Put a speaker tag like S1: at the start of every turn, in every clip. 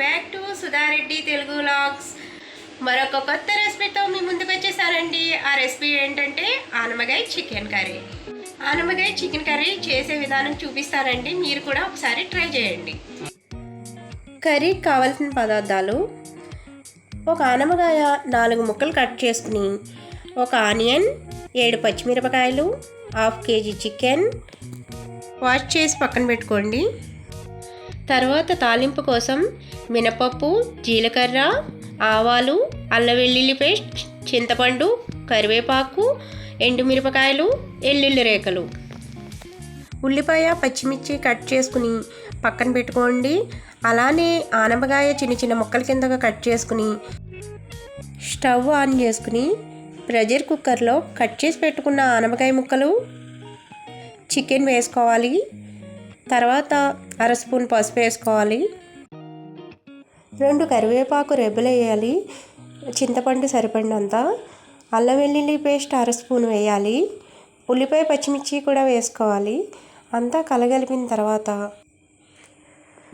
S1: Back to Sudhareddy Telugu vlogs మరొక కొత్త రెసిపీతో మీ ముందుకు వచ్చేసారండి. ఆ రెసిపీ ఏంటంటే ఆనమగాయ చికెన్ కర్రీ. ఆనమగాయ చికెన్ కర్రీ చేసే విధానం చూపిస్తానండి. మీరు కూడా ఒకసారి ట్రై చేయండి. కర్రీకి కావలసిన పదార్థాలు ఒక ఆనమగాయ నాలుగు ముక్కలు కట్ చేసుకుని ఒక ఆనియన్ ఏడు పచ్చిమిరపకాయలు హాఫ్ కేజీ చికెన్ వాష్ చేసి పక్కన పెట్టుకోండి. తర్వాత తాలింపు కోసం మినపప్పు జీలకర్ర ఆవాలు అల్ల వెల్లుల్లి పేస్ట్ చింతపండు కరివేపాకు ఎండుమిరపకాయలు ఎల్లుల్లి రేఖలు ఉల్లిపాయ పచ్చిమిర్చి కట్ చేసుకుని పక్కన పెట్టుకోండి. అలానే ఆనపకాయ చిన్న చిన్న ముక్కల కిందగా కట్ చేసుకుని స్టవ్ ఆన్ చేసుకుని ప్రెషర్ కుక్కర్లో కట్ చేసి పెట్టుకున్న ఆనపకాయ ముక్కలు చికెన్ వేసుకోవాలి. తర్వాత అర స్పూన్ పసుపు వేసుకోవాలి. రెండు కరివేపాకు రెబ్బలు వేయాలి చింతపండు సరిపడినంత అల్లం వెల్లుల్లి పేస్ట్ అర స్పూన్ వేయాలి. ఉల్లిపాయ పచ్చిమిర్చి కూడా వేసుకోవాలి. అంతా కలగలిపిన తర్వాత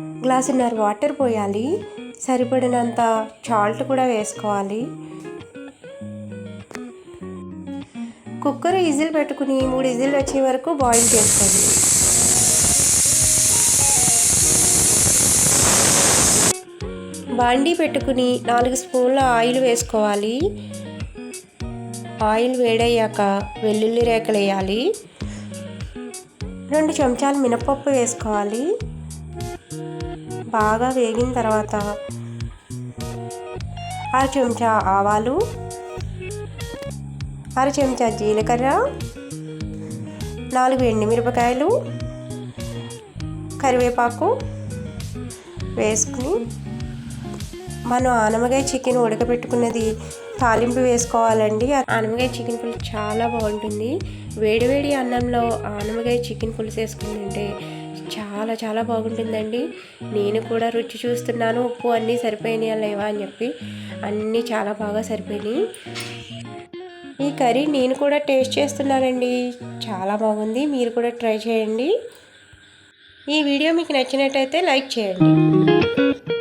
S1: గ్లాసున్నర వాటర్ పోయాలి. సరిపడినంత చాల్ట్ కూడా వేసుకోవాలి. కుక్కర్ ఈజిల్ పెట్టుకుని మూడు ఇజిల్ వచ్చే వరకు బాయిల్ చేసుకోండి. బాండీ పెట్టుకుని నాలుగు స్పూన్ల ఆయిల్ వేసుకోవాలి. ఆయిల్ వేడయ్యాక వెల్లుల్లి రేకలు వేయాలి. రెండు చెంచాలు మినపప్పు వేసుకోవాలి. బాగా వేగిన తర్వాత అర చెంచా ఆవాలు అర చెంచా జీలకర్ర నాలుగు ఎండుమిరపకాయలు కరివేపాకు వేసుకుని మనం ఆనమగాయ చికెన్ ఉడకబెట్టుకున్నది తాలింపు వేసుకోవాలండి. ఆనమకాయ ఆనమగాయ చికెన్ పులుసు చాలా బాగుంటుంది. వేడివేడి అన్నంలో ఆనమగాయ చికెన్ పులుసు వేసుకుని తింటే చాలా చాలా బాగుంటుందండి. నేను కూడా రుచి చూస్తున్నాను. ఉప్పు అన్నీ సరిపోయినాయా లేవా అని చెప్పి అన్నీ చాలా బాగా సరిపోయినాయి. ఈ కర్రీ నేను కూడా టేస్ట్ చేస్తున్నానండి. చాలా బాగుంది. మీరు కూడా ట్రై చేయండి. ఈ వీడియో మీకు నచ్చినట్టయితే లైక్ చేయండి.